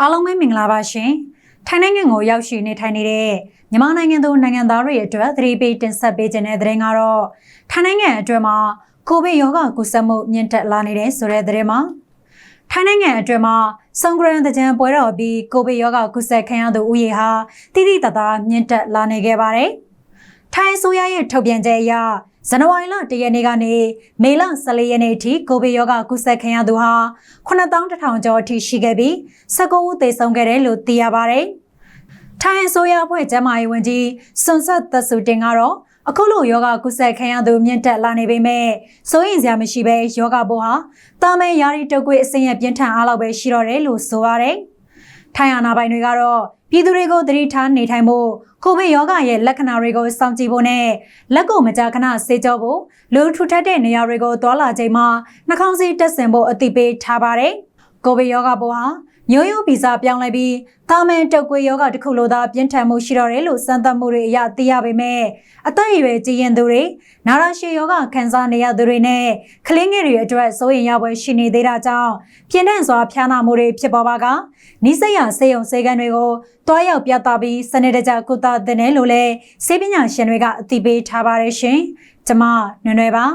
အားလုံးပဲမင်္ဂလာပါရှင်ထိုင်းနိုင်ငံကိုရောက်ရှိနေထိုင်နေတဲ့မြန်မာနိုင်ငံသူနိုင်ငံသားတွေအတွက်သတိပေးတင်ဆက်ပေးခြင်းတဲ့သတင်းကတော့ထိုင်းနိုင်ငံအတွက်မှာကိုဗစ်ရောဂါကူးစက်မှုမြင့်တက်လာနေတဲ့ဆိုတဲ့သတင်းမှာထိုင်းနိုင်ငံအတွက်မှာဆွန်ဂရန်တကြံပွဲတော်ပြီးကိုဗစ်ရောဂါကူးစက်ခံရသူဦးရေဟာတိတိတသားမြင့်တက်လာနေခဲ့ပါတယ်ထိုင်းအစိုးရရဲ့ထုတ်ပြန်ချက်အရ ဇန်နဝါရီလ၁ရက်နေ့ကနေမေလ14ရက်နေ့အထိကိုဗစ်ရောဂါကူးစက်ခံရသူဟာ9100ကျော်အထိရှိခဲ့ပြီး19ဦးသေဆုံးခဲ့တယ်လို့သိရပါတယ်။ထိုင်းအစိုးရအဖွဲ့ကျန်းမာရေးဝန်ကြီးစွန်ဆက်သက်စုတင်ကတော့အခုလိုယောဂကုသခံရသူမြင့်တက်လာနေပေမဲ့စိုးရင်စရာမရှိပဲယောဂပိုးဟာတာမဲယာရီတုတ်ကွေးအစင်ရပြင်းထန်အားလောက်ပဲရှိတော့တယ်လို့ဆိုပါတယ်။ထိုင်းအာဏာပိုင်တွေကတော့ပြည်သူတွေကိုသတိထားနေထိုင်ဖို့ ကိုဗစ်ရောဂါရဲ့လက္ခဏာတွေကိုစောင့်ကြည့်ဖို့နဲ့လက်ကိုမကြာခဏဆေးကြောဖို့လူထူထပ်တဲ့နေရာတွေကိုသွာလာချိန်မှာနှာခေါင်းစည်းတပ်ဆင်ဖို့အသိပေးထားပါတယ်။ကိုဗစ်ရောဂါပိုးဟာ မျိုးရိုးဗီဇပြောင်းလဲပြီးတာမန်တုပ်ကွေးယောဂတစ်ခုလိုသာပြင်းထန်မှုရှိတော့တယ်လို့စမ်းသပ်မှုတွေအရသိရပေမဲ့အသက်အရွယ်ကြီးရင်သူတွေနာရရှည်ယောဂခံစားနေရသူတွေနဲ့ကလေးငယ်တွေအတွက်စိုးရိမ်ရပွဲရှိနေသေးတာကြောင့်ပြင်းထန်စွာဖျားနာမှုတွေဖြစ်ပေါ်ပါကနိစိယစေယုံစေကန်တွေကိုတွားရောက်ပြသပြီးစနစ်တကျကုသသင့်တယ်လို့လည်းစေပညာရှင်တွေကအသိပေးထားပါတယ်ရှင်။ကျမနွယ်နွယ်ပါ